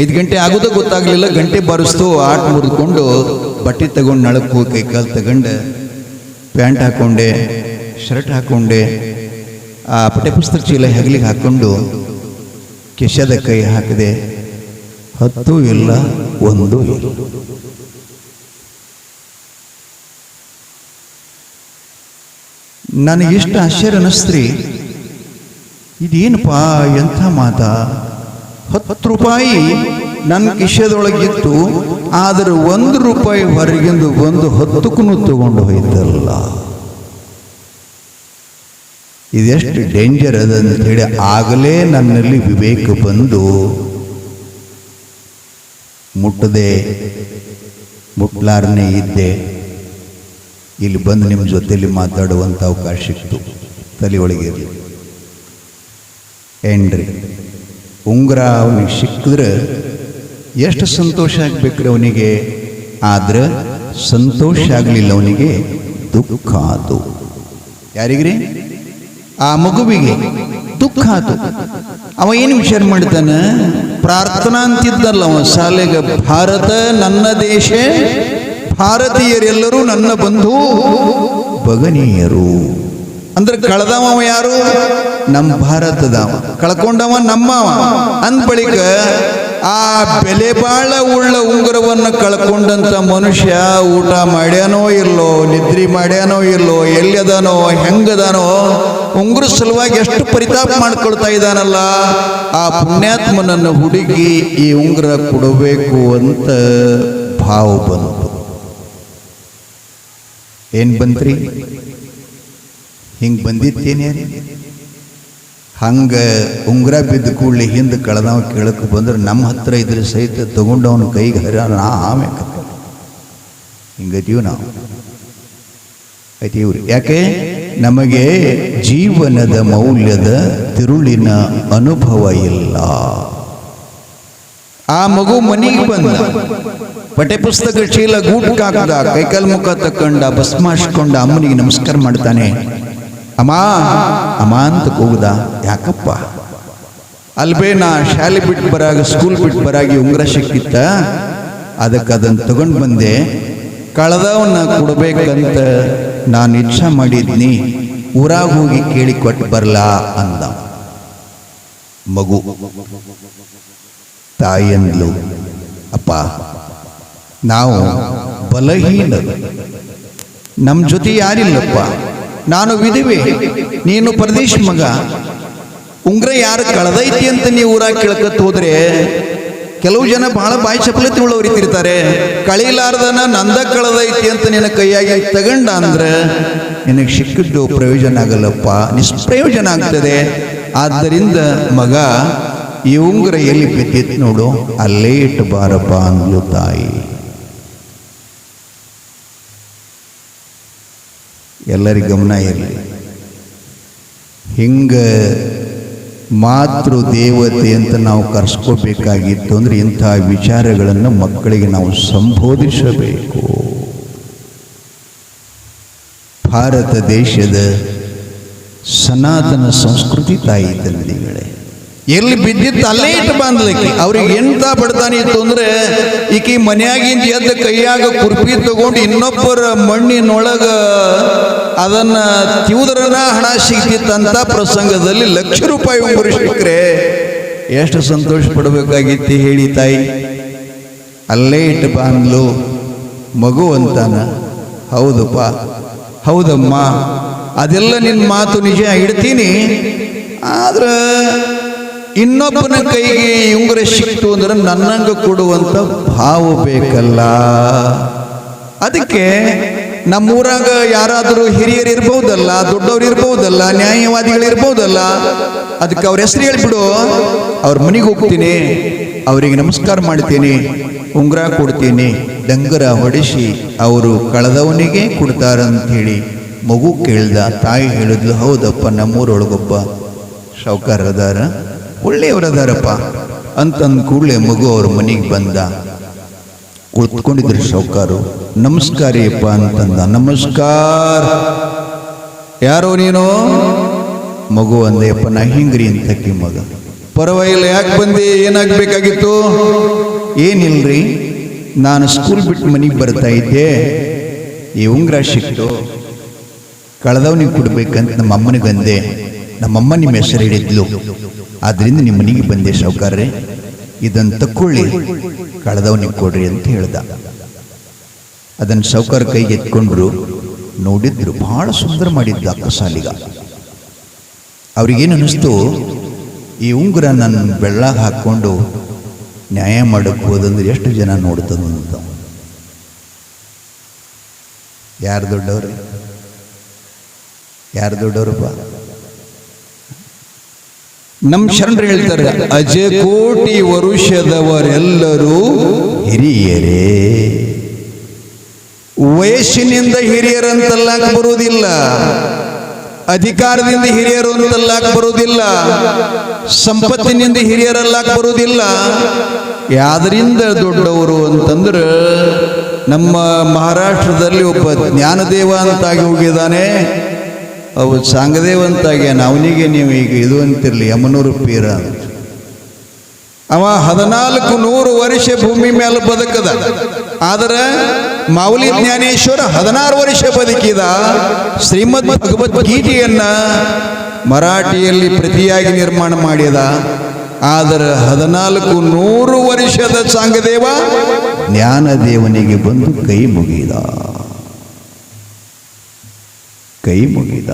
ಐದು ಗಂಟೆ ಆಗೋದೋ ಗೊತ್ತಾಗ್ಲಿಲ್ಲ, ಗಂಟೆ ಬಾರಿಸ್ತು, ಆಟ ಮುರಿದುಕೊಂಡು ಬಟ್ಟೆ ತಗೊಂಡು ನಳಕ್ಕೂ ಕೈ ಕಾಲು ತಗೊಂಡು ಪ್ಯಾಂಟ್ ಹಾಕೊಂಡೆ, ಶರ್ಟ್ ಹಾಕೊಂಡೆ, ಆ ಪಠ್ಯಪುಸ್ತಕ ಚೀಲ ಹೆಗಲಿಗೆ ಹಾಕೊಂಡು ಕೆಶದ ಕೈ ಹಾಕಿದೆ. ಹತ್ತು ಇಲ್ಲ, ಒಂದು ಇಲ್ಲ. ನನಗಿಷ್ಟು ಆಶ್ಚರ್ಯ ಅನ್ನಿಸ್ತ್ರಿ. ಇದೇನಪ್ಪ ಎಂಥ ಮಾತಾ? ಹತ್ತು ರೂಪಾಯಿ ನನ್ನ ಕಿಶದೊಳಗಿತ್ತು ಆದರೆ ಒಂದು ರೂಪಾಯಿ ಹೊರಗಿಂದು ಒಂದು ಹತ್ತಕ್ಕೂ ತಗೊಂಡು ಹೋಯ್ತಲ್ಲ. ಇದೆಷ್ಟು ಡೇಂಜರ್ ಅದ ಹೇಳಿ ಆಗಲೇ ನನ್ನಲ್ಲಿ ವಿವೇಕ ಬಂದು ಮುಟ್ಟದೆ, ಮುಟ್ಲಾರನೆ ಇದ್ದೆ. ಇಲ್ಲಿ ಬಂದು ನಿಮ್ಮ ಜೊತೆಯಲ್ಲಿ ಮಾತಾಡುವಂಥ ಅವಕಾಶ ಸಿಕ್ತು. ತಲೆಯೊಳಗೆ ಏನ್ರಿ? ಉಂಗುರ ಅವನಿಗೆ ಸಿಕ್ಕಿದ್ರೆ ಎಷ್ಟು ಸಂತೋಷ ಆಗ್ಬೇಕ್ರಿ ಅವನಿಗೆ? ಆದ್ರೆ ಸಂತೋಷ ಆಗಲಿಲ್ಲ ಅವನಿಗೆ ದುಃಖ ಆತು. ಯಾರಿಗ್ರಿ? ಆ ಮಗುವಿಗೆ ದುಃಖ ಆತು. ಅವ ಏನು ವಿಚಾರ ಮಾಡ್ತಾನೆ ಪ್ರಾರ್ಥನಾ ಅಂತಿದ್ದಲ್ಲ ಅವ, ಶಾಲೆಗೆ ಭಾರತ ನನ್ನ ದೇಶ, ಭಾರತೀಯರೆಲ್ಲರೂ ನನ್ನ ಬಂಧು, ಭಗನೀಯರು. ಅಂದ್ರೆ ಕಳೆದವ ಯಾರು? ನಮ್ಮ ಭಾರತದವ. ಕಳ್ಕೊಂಡವ ನಮ್ಮವ. ಅಂದ ಬಳಿಕ ಆ ಬೆಲೆ ಬಾಳ ಉಳ್ಳ ಉಂಗುರವನ್ನು ಕಳ್ಕೊಂಡಂಥ ಮನುಷ್ಯ ಊಟ ಮಾಡ್ಯಾನೋ ಇಲ್ಲೋ ನಿದ್ರೆ ಮಾಡ್ಯಾನೋ ಇಲ್ಲೋ ಎಲ್ಲಿದಾನೋ, ಹೆಂಗದಾನೋ, ಉಂಗುರ ಸಲುವಾಗಿ ಎಷ್ಟು ಪರಿತಾಪ ಮಾಡ್ಕೊಳ್ತಾ ಇದ್ದಾನಲ್ಲ ಆ ಪುಣ್ಯಾತ್ಮನನ್ನು ಹುಡುಕಿ ಈ ಉಂಗುರ ಕೊಡಬೇಕು ಅಂತ ಭಾವ ಬಂತು. ಏನ್ ಬಂತ್ರಿ? ಹಿಂಗ್ ಬಂದಿತ್ತೇನೆ ರೀ ಹಂಗ ಉಂಗುರ ಬಿದ್ದ ಕೂಡಲಿ ಹಿಂದೆ ಕಳೆದವ ಕೇಳಕ್ಕೆ ಬಂದ್ರೆ ನಮ್ಮ ಹತ್ರ ಇದ್ರೆ ಸಹಿತ ತಗೊಂಡವನ ಕೈಗೆ ಹರ ನಾ ಆಮೇಲೆ ಹಿಂಗತೀವಿ ನಾವು. ಐತೀವ್ರಿ ಯಾಕೆ? ನಮಗೆ ಜೀವನದ ಮೌಲ್ಯದ ತಿರುಳಿನ ಅನುಭವ ಇಲ್ಲ. ಆ ಮಗು ಮನೆಗೆ ಬಂದ. ಪಠ್ಯಪುಸ್ತಕ ಚೀಲ ಗೂಟಕ್ಕೆ ಹಾಕದ ಕೈಕಾಲು ಮುಖ ತಕೊಂಡ ಭಸ್ಮಾಸ್ಕೊಂಡ ಅಮ್ಮನಿಗೆ ನಮಸ್ಕಾರ ಮಾಡ್ತಾನೆ. ಅಮ್ಮ ಅಮ್ಮ ಅಂತ ಕೂಗ್ದ? ಯಾಕಪ್ಪ? ಅಲ್ಬೇ ನಾ ಶಾಲೆ ಬಿಟ್ಟು ಬರಾಗ ಸ್ಕೂಲ್ ಬಿಟ್ಟು ಬರಾಗಿ ಉಂಗುರ ಸಿಕ್ಕಿತ್ತ? ಅದಕ್ಕೆ ಅದನ್ನು ತಗೊಂಡು ಬಂದೆ. ಕಳೆದವನ್ನ ಕೊಡಬೇಕಂತ ನಾನು ಇಚ್ಛೆ ಮಾಡಿದ್ನಿ. ಊರಾಗ ಹೋಗಿ ಕೇಳಿ ಕೊಟ್ಟು ಬರಲಾ ಅಂದ. ಮಗು. ತಾಯಿಯಂದ್ಲು. ಅಪ್ಪ, ನಾವು ಬಲಹೀನರು. ನಮ್ಮ ಜೊತೆ ಯಾರಿಲ್ಲಪ್ಪ? ನಾನು ವಿಧಿವೆ, ನೀನು ಪರದೇಶ ಮಗ. ಉಂಗ್ರ ಯಾರು ಕಳೆದೈತಿ ಅಂತ ನೀವು ಊರಾಗ ಕೇಳ್ಕತ್ ಹೋದ್ರೆ, ಕೆಲವು ಜನ ಬಹಳ ಬಾಯಿ ಚಪಲತಿ ಉಳ್ಳವರಿತಿರ್ತಾರೆ ಕಳಿಲಾರ್ದನ ನಂದ ಕಳೆದೈತಿ ಅಂತ ನಿನ್ನ ಕೈಯಾಗಿ ತಗೊಂಡ ಅಂದ್ರೆ, ನಿನಗೆ ಸಿಕ್ಕಿದ್ದು ಪ್ರಯೋಜನ ಆಗಲ್ಲಪ್ಪ, ನಿಷ್ಪ್ರಯೋಜನ ಆಗ್ತದೆ. ಆದ್ದರಿಂದ ಮಗ, ಈ ಉಂಗ್ರ ಎಲ್ಲಿ ಬಿದ್ದಿತ್ತು ನೋಡು, ಅಲ್ಲೇ ಇಟ್ಟು ಬಾರಪ್ಪ ಅಂದ್ಲು ತಾಯಿ. ಎಲ್ಲರಿಗೆ ಗಮನ ಇರಲಿ. ಹಿಂಗ ಮಾತೃ ದೇವತೆ ಅಂತ ನಾವು ಕರ್ಸ್ಕೋಬೇಕಾಗಿತ್ತು ಅಂದ್ರೆ ಇಂಥ ವಿಚಾರಗಳನ್ನು ಮಕ್ಕಳಿಗೆ ನಾವು ಸಂಬೋಧಿಸಬೇಕು. ಭಾರತ ದೇಶದ ಸನಾತನ ಸಂಸ್ಕೃತಿ ತಾಯಿ ತಂದೆಗಳೇ. ಎಲ್ಲಿ ಬಿದ್ದಿತ್ತು ಅಲ್ಲೇ ಇಟ್ಟು ಬಂದ್ಲಿಕ್ಕೆ ಅವ್ರಿಗೆ ಎಂತ ಬಡತಾನೆ ಇತ್ತು ಅಂದ್ರೆ ಈಕಿ ಮನೆಯಾಗಿಂದ ಎದ್ದ ಕೈಯಾಗ ಕುರ್ಪಿ ತಗೊಂಡು ಇನ್ನೊಬ್ಬರ ಮಣ್ಣಿನೊಳಗ ಅದನ್ನ ತಿವುದ್ರನ ಹಣ ಸಿಗ್ತಿತ್ತಂತ ಪ್ರಸಂಗದಲ್ಲಿ ಲಕ್ಷ ರೂಪಾಯಿ ಸಿಕ್ಕರೆ ಎಷ್ಟು ಸಂತೋಷ ಪಡಬೇಕಾಗಿತ್ತು ಹೇಳಿ ತಾಯಿ. ಅಲ್ಲೇ ಇಟ್ಟು ಬಾಂದ್ಲು. ಮಗು ಅಂತಾನ. ಹೌದಪ್ಪ. ಹೌದಮ್ಮ. ಅದೆಲ್ಲ ನಿನ್ನ ಮಾತು ನಿಜ ಇಡ್ತೀನಿ. ಆದ್ರೆ ಇನ್ನೊಬ್ಬನ ಕೈಗೆ ಉಂಗುರ ಸಿಕ್ತು ಅಂದ್ರೆ ನನ್ನಂಗ ಕೊಡುವಂತ ಭಾವ ಬೇಕಲ್ಲ. ಅದಕ್ಕೆ ನಮ್ಮೂರಾಗ ಯಾರಾದರೂ ಹಿರಿಯರು ಇರ್ಬೋದಲ್ಲ, ದೊಡ್ಡವ್ರು ಇರ್ಬೋದಲ್ಲ, ನ್ಯಾಯವಾದಿಗಳು ಇರ್ಬಹುದಲ್ಲ ಅದಕ್ಕೆ ಅವ್ರ ಹೆಸರು ಹೇಳ್ಬಿಡು. ಅವ್ರ ಮನೆಗೆ ಹೋಗ್ತೀನಿ, ಅವರಿಗೆ ನಮಸ್ಕಾರ ಮಾಡ್ತೀನಿ, ಉಂಗುರ ಕೊಡ್ತೀನಿ, ಡಂಗರ ಹೊಡಿಸಿ, ಅವರು ಕಳೆದವನಿಗೆ ಕೊಡ್ತಾರಂತ ಹೇಳಿ ಮಗು ಕೇಳ್ದ, ತಾಯಿ ಹೇಳಿದ್ಲು, ಹೌದಪ್ಪ, ನಮ್ಮೂರೊಳಗೊಬ್ಬ ಸಾವುಕಾರ ಅದಾರ. ಒಳ್ಳೆಯವರದಾರಪ್ಪ? ಅಂತಂದ ಕೂಡಲೇ ಮಗು ಅವ್ರ ಮನೆಗೆ ಬಂದ. ಕುಳಿತುಕೊಂಡಿದ್ರು ನಮಸ್ಕಾರ ನಮಸ್ಕಾರಿಯಪ್ಪ ಅಂತಂದ. ನಮಸ್ಕಾರ. ಯಾರೋ ನೀನು? ಮಗು ಅಂದೆಯಪ್ಪ ನಾ ಹಿಂಗ್ರಿ ಕಿ ಮಗ. ಪರವಾಗಿಲ್ಲ, ಯಾಕೆ ಬಂದೆ? ಏನಾಗಬೇಕಾಗಿತ್ತು? ಏನಿಲ್ರಿ? ನಾನು ಸ್ಕೂಲ್ ಬಿಟ್ಟು ಮನೆಗೆ ಬರ್ತಾ ಇದ್ದೆ. ಈ ಉಂಗ್ರ ಸಿಕ್ತು ಕಳೆದವನಿಗೆ ಕೊಡ್ಬೇಕಂತ ನಮ್ಮ ಅಮ್ಮನಿಗೆ ಅಂದೆ. ನಮ್ಮಮ್ಮ ನಿಮ್ಮ ಹೆಸರು ಹೇಳಿದ್ಲು. ಆದ್ರಿಂದ ನಿಮ್ಮ ಮನೆಗೆ ಬಂದೆ ಸಾವುಕಾರ್ರೆ. ಇದನ್ನು ತಕ್ಕೊಳ್ಳಿ ಕಳೆದವನಿಗೆ ಕೊಡ್ರಿ ಅಂತ ಹೇಳ್ದ. ಅದನ್ನು ಸಾವುಕಾರ ಕೈಗೆ ಎತ್ಕೊಂಡ್ರು. ನೋಡಿದ್ರು ಬಹಳ ಸುಂದರ ಮಾಡಿದ್ದ ಅಕ್ಕಸಾಲಿಗ ಅವ್ರಿಗೇನು ಅನ್ನಿಸ್ತು ಈ ಉಂಗುರ ನನ್ನ ಬೆಳ್ಳಾಗ ಹಾಕ್ಕೊಂಡು ನ್ಯಾಯ ಮಾಡಕ್ಕೆ ಹೋದಂದ್ರೆ ಎಷ್ಟು ಜನ ನೋಡ್ತದಂತ ಯಾರು ದೊಡ್ಡವ್ರಿ? ಯಾರು ದೊಡ್ಡವ್ರಪ್ಪ? ನಮ್ಮ ಶರಣರು ಹೇಳ್ತಾರೆ ಅಜ ಕೋಟಿ ವರುಷದವರೆಲ್ಲರೂ ಹಿರಿಯರೇ. ವಯಸ್ಸಿನಿಂದ ಹಿರಿಯರಂತಲ್ಲಾಕ ಬರುವುದಿಲ್ಲ ಅಧಿಕಾರದಿಂದ ಹಿರಿಯರು ಅಂತಲ್ಲಾಕ ಬರುವುದಿಲ್ಲ ಸಂಪತ್ತಿನಿಂದ ಹಿರಿಯರಲ್ಲಾಕ ಬರುವುದಿಲ್ಲ. ಯಾದರಿಂದ ದೊಡ್ಡವರು ಅಂತಂದ್ರೆ ನಮ್ಮ ಮಹಾರಾಷ್ಟ್ರದಲ್ಲಿ ಒಬ್ಬ ಜ್ಞಾನದೇವ ಅಂತಾಗಿ ಹೋಗಿದ್ದಾನೆ. ಅವು ಸಾಂಗದೇವ ಅಂತಾಗ್ಯಾನ ಅವನಿಗೆ ನೀವು ಈಗ ಇದು ಅಂತಿರಲಿ, ಯಮನೂರು ಪೀರ. ಅವ ಹದಿನಾಲ್ಕು ನೂರು ವರ್ಷ ಭೂಮಿ ಮೇಲೆ ಬದುಕದ. ಆದರೆ ಮಾವುಲಿ ಜ್ಞಾನೇಶ್ವರ ಹದಿನಾರು ವರ್ಷ ಬದುಕಿದ. ಶ್ರೀಮದ್ ಭಗವದ್ಗೀತೆಯನ್ನ ಮರಾಠಿಯಲ್ಲಿ ಪ್ರತಿಯಾಗಿ ನಿರ್ಮಾಣ ಮಾಡಿದ. ಆದರೆ ಹದಿನಾಲ್ಕು ನೂರು ವರ್ಷದ ಸಾಂಗದೇವ ಜ್ಞಾನದೇವನಿಗೆ ಬಂದು ಕೈ ಮುಗಿದ. ಕೈ ಮುಗಿದ.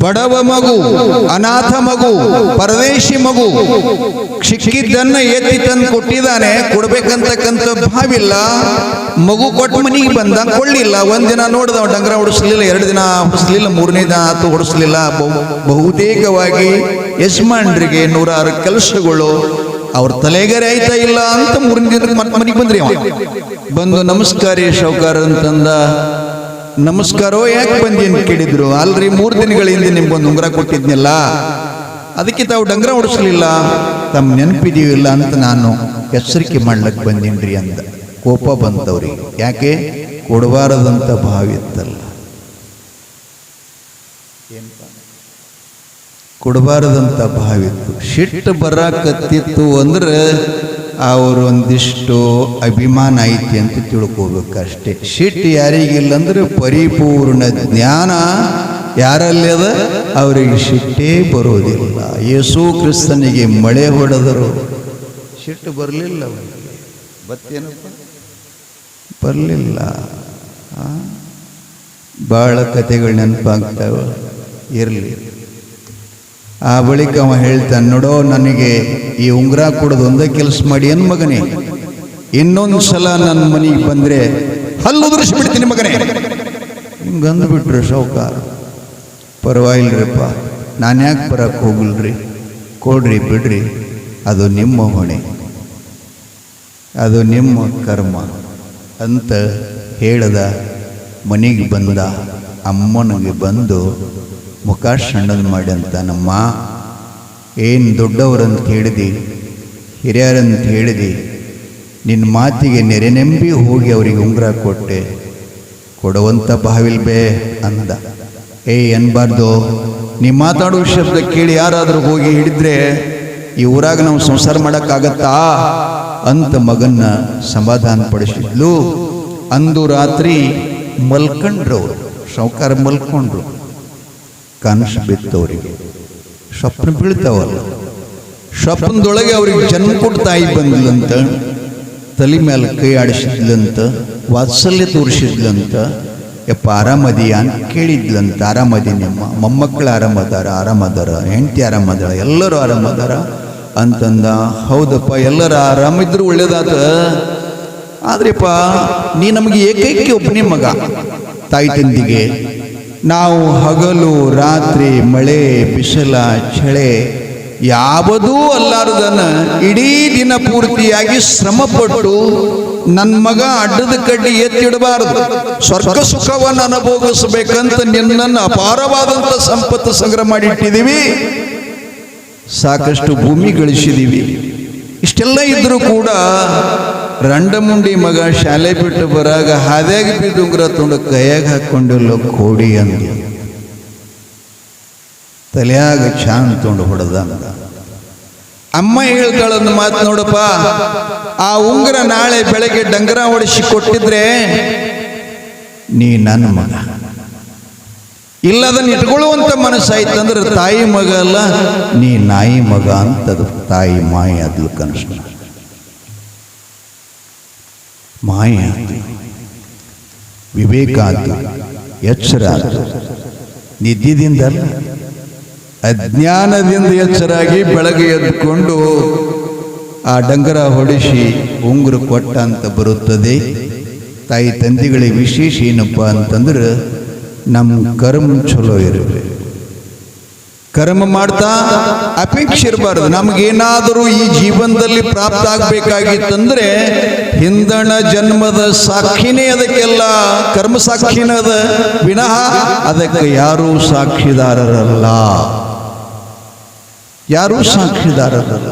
ಬಡವ ಮಗು, ಅನಾಥ ಮಗು, ಪರದೇಶಿ ಮಗು ಸಿಕ್ಕಿದ್ದನ್ನ ಎತ್ತಿ ತಂದು ಕೊಟ್ಟಿದ್ದಾನೆ, ಕೊಡ್ಬೇಕಂತಕ್ಕಂಥ ಭಾವಿಲ್ಲ. ಮಗು ಕೊಟ್ಟು ಮನೆಗೆ ಬಂದ ಕೊಳ್ಳಿಲ್ಲ. ಒಂದಿನ ನೋಡ್ದ ಡಂಗರ ಹೊಡಿಸ್ಲಿಲ್ಲ, ಎರಡು ದಿನ ಹೊಡಿಸ್ಲಿಲ್ಲ, ಮೂರನೇ ದಿನ ಆತು ಹೊಡಿಸ್ಲಿಲ್ಲ. ಬಹು- ಬಹುತೇಕವಾಗಿ ಯಜಮಾನ್ರಿಗೆ ನೂರಾರು ಕೆಲಸಗಳು ಅವ್ರ ತಲೆಗರೆ ಆಯ್ತಾ ಇಲ್ಲ ಅಂತ ಮೂರನೇ ದಿನ ಮನೆಗೆ ಬಂದ್ರಿ ಬಂದು ನಮಸ್ಕಾರಿ ಶೌಕಾರ ಅಂತಂದ ನಮಸ್ಕಾರೋ ಯಾಕೆ ಬಂದಿ ಅಂತ ಕೇಳಿದ್ರು? ಅಲ್ರಿ, ಮೂರು ದಿನಗಳ ಹಿಂದೆ ನಿಮ್ಗೊಂದು ಉಂಗುರ ಕೊಟ್ಟಿದ್ನಲ್ಲ. ಅದಕ್ಕೆ ತಾವು ಡಂಗ್ರ ಹೊಡಿಸ್ಲಿಲ್ಲ. ತಮ್ಮ ನೆನಪಿದೀವಿಲ್ಲ ಅಂತ ನಾನು ಎಚ್ಚರಿಕೆ ಮಾಡ್ಲಕ್ಕೆ ಬಂದಿನ್ರಿ ಅಂತ ಕೋಪ ಬಂತವ್ರಿ. ಯಾಕೆ? ಕೊಡಬಾರದಂತ ಭಾವಿತ್ತಲ್ಲ ಕೊಡಬಾರದಂತ ಭಾವಿತ್ತು ಶಿಟ್ಟು ಬರಾಕತ್ತಿತ್ತು ಅಂದ್ರೆ ಅವ್ರು ಒಂದಿಷ್ಟು ಅಭಿಮಾನ ಐತಿ ಅಂತ ತಿಳ್ಕೋಬೇಕಷ್ಟೇ. ಸಿಟ್ಟು ಯಾರಿಗಿಲ್ಲ ಅಂದ್ರೆ ಪರಿಪೂರ್ಣ ಜ್ಞಾನ ಯಾರಲ್ಲಿ ಅದ? ಅವರಿಗೆ ಶಿಟ್ಟೇ ಬರೋದಿಲ್ಲ. ಯೇಸು ಕ್ರಿಸ್ತನಿಗೆ ಮಳೆ ಹೊಡೆದರು. ಸಿಟ್ಟು ಬರಲಿಲ್ಲ ಬತ್ತೇನಪ್ಪ? ಬರಲಿಲ್ಲ. ಭಾಳ ಕಥೆಗಳು ನೆನಪಾಗ್ತಾವೆ. ಇರಲಿ. ಆ ಬಳಿಕ ಅವ ಹೇಳ್ತಾನೆ, ನೋಡೋ, ನನಗೆ ಈ ಉಂಗುರ ಕೊಡೋದು ಒಂದೇ ಕೆಲಸ ಮಾಡಿ, ಏನ್ ಮಗನೇ? ಇನ್ನೊಂದು ಸಲ ನನ್ನ ಮನೆಗೆ ಬಂದ್ರೆ ಹಲ್ಲು ಬಿಡ್ತೀನಿ ಮಗನೇ. ಹಿಂಗಂದ್ಬಿಟ್ರು ಶೌಕಾರ. ಪರವಾಗಿಲ್ರಿಪ್ಪ, ನಾನು ಯಾಕೆ ಬರಕ್ಕೆ ಹೋಗಲ್ರಿ? ಕೊಡ್ರಿ, ಬಿಡ್ರಿ. ಅದು ನಿಮ್ಮ ಹೊಣೆ. ಅದು ನಿಮ್ಮ ಕರ್ಮ ಅಂತ ಹೇಳದ ಮನೆಗೆ ಬಂದ ಅಮ್ಮನಿಗೆ ಬಂದು ಮುಖ ಸಣ್ಣದು ಮಾಡಿ ಅಂತ ನಮ್ಮ ಏನು ದೊಡ್ಡವರಂತ ಹೇಳಿದಿ, ಹಿರಿಯರಂತ ಹೇಳಿದಿ ನಿನ್ನ ಮಾತಿಗೆ ನೆರೆನೆಂಬಿ ಹೋಗಿ ಅವರಿಗೆ ಉಂಗುರ ಕೊಟ್ಟೆ. ಕೊಡುವಂಥ ಭಾವಿಲ್ಬೇ ಅಂದ. ಏಯ್ ಅನ್ಬಾರ್ದು, ನೀ ಮಾತಾಡೋ ಶಬ್ದ ಕೇಳಿ ಯಾರಾದರೂ ಹೋಗಿ ಹಿಡಿದ್ರೆ ಈ ಊರಾಗ ನಾವು ಸಂಸಾರ ಮಾಡೋಕ್ಕಾಗತ್ತಾ ಅಂತ ಮಗನ್ನ ಸಮಾಧಾನ ಪಡಿಸಿದ್ಲು. ಅಂದು ರಾತ್ರಿ ಮಲ್ಕಂಡ್ರು ಅವರು ಸಾವುಕಾರ ಮಲ್ಕೊಂಡ್ರು. ಕನಸು ಬಿತ್ತವರಿಗೆ ಸ್ವಪ್ನ ಬೀಳ್ತಾವಲ್ಲ. ಸ್ವಪ್ನದೊಳಗೆ ಅವ್ರಿಗೆ ಜನ್ಮ ಕೊಟ್ಟು ತಾಯಿ ಬಂದ್ಲಂತ ತಲೆ ಮೇಲೆ ಕೈ ಆಡಿಸಿದ್ಲಂತ, ವಾತ್ಸಲ್ಯ ತೋರಿಸಿದ್ಲಂತ, ಯಪ್ಪ ಆರಾಮದಿಯ ಅಂತ ಕೇಳಿದ್ಲಂತ. ಆರಾಮದಿ ನಿಮ್ಮ ಮೊಮ್ಮಕ್ಕಳು ಆರಾಮದಾರ ಆರಾಮದಾರ, ಹೆಂಡತಿ ಆರಾಮದಾರ ಎಲ್ಲರೂ ಆರಾಮದಾರ. ಅಂತಂದ, ಹೌದಪ್ಪ, ಎಲ್ಲರ ಆರಾಮಿದ್ರು ಒಳ್ಳೇದಾದ. ಆದ್ರೆಪ್ಪ, ನೀ ನಮಗೆ ಏಕೈಕ ಒಬ್ಬನೇ ಮಗ. ತಾಯಿ ತಂದಿಗೆ ನಾವು ಹಗಲು, ರಾತ್ರಿ, ಮಳೆ, ಬಿಸಿಲ, ಚಳೆ ಯಾವುದೂ ಅಲ್ಲಾರದನ್ನ ಇಡೀ ದಿನ ಪೂರ್ತಿಯಾಗಿ ಶ್ರಮಪಟ್ಟು ನನ್ನ ಮಗ ಅಡ್ಡದ ಕಡ್ಡಿ ಎತ್ತಿಡಬಾರದು. ಸ್ವರ್ಗ ಸುಖವನ್ನು ಅನುಭವಿಸಬೇಕಂತ ನಿನ್ನನ್ನು ಅಪಾರವಾದಂಥ ಸಂಪತ್ತು ಸಂಗ್ರಹ ಮಾಡಿ ಇಟ್ಟಿದ್ದೀವಿ ಸಾಕಷ್ಟು ಭೂಮಿ ಗಳಿಸಿದೀವಿ ಇಷ್ಟೆಲ್ಲ ಇದ್ರೂ ಕೂಡ ರಂಡಮುಂಡಿ ಮಗ ಶಾಲೆ ಬಿಟ್ಟು ಬರಾಗ ಹಾದ್ಯಾಗ ಬಿದ್ದುಂಗ್ರ ತುಂಡು ಕೈಯಾಗ ಹಾಕೊಂಡಿಲ್ಲ, ಕೋಡಿ ಅಂದ ತಲೆಯಾಗ ಚಾನ್ ತೊಂಡು ಹೊಡೆದ. ಅಮ್ಮ ಹೇಳ್ತಾಳಂದು ಮಾತು ನೋಡಪ್ಪ, ಆ ಉಂಗುರ ನಾಳೆ ಬೆಳಗ್ಗೆ ಡಂಗರ ಹೊಡಿಸಿ ಕೊಟ್ಟಿದ್ರೆ ನೀ ನನ್ನ ಮಗ. ಇಲ್ಲ ಅದನ್ನ ಇಟ್ಕೊಳ್ಳುವಂತ ಮನಸ್ಸಾಯ್ತಂದ್ರೆ ತಾಯಿ ಮಗ ಅಲ್ಲ, ನೀ ನಾಯಿ ಮಗ ಅಂತದು, ತಾಯಿ ಮಾಯ ಅದ್ಲು ಕನಸು. ಮಾಯ. ವಿವೇಕಾಂತ ಎಚ್ಚರ ಅಲ್ಲ ಅಜ್ಞಾನದಿಂದ ಎಚ್ಚರಾಗಿ ಬೆಳಗ್ಗೆ ಎದ್ದುಕೊಂಡು ಆ ಡಂಗರ ಹೊಡಿಸಿ ಉಂಗುರು ಕೊಟ್ಟ ಅಂತ ಬರುತ್ತದೆ. ತಾಯಿ ತಂದೆಗಳಿಗೆ ವಿಶೇಷ ಏನಪ್ಪ ಅಂತಂದ್ರೆ ನಮ್ಮ ಕರ್ಮ ಚಲೋ ಇರಬೇಕು ಕರ್ಮ ಮಾಡ್ತಾ ಅಪೇಕ್ಷೆ ಇರಬಾರ್ದು ನಮಗೇನಾದರೂ ಈ ಜೀವನದಲ್ಲಿ ಪ್ರಾಪ್ತ ಆಗ್ಬೇಕಾಗಿತ್ತಂದ್ರೆ ಹಿಂದಣ ಜನ್ಮದ ಸಾಕ್ಷಿನೇ ಅದಕ್ಕೆಲ್ಲ, ಕರ್ಮ ಸಾಕ್ಷಿನದ ವಿನಃ ಅದಕ್ಕೆ ಯಾರೂ ಸಾಕ್ಷಿದಾರರಲ್ಲ. ಯಾರೂ ಸಾಕ್ಷಿದಾರರಲ್ಲ.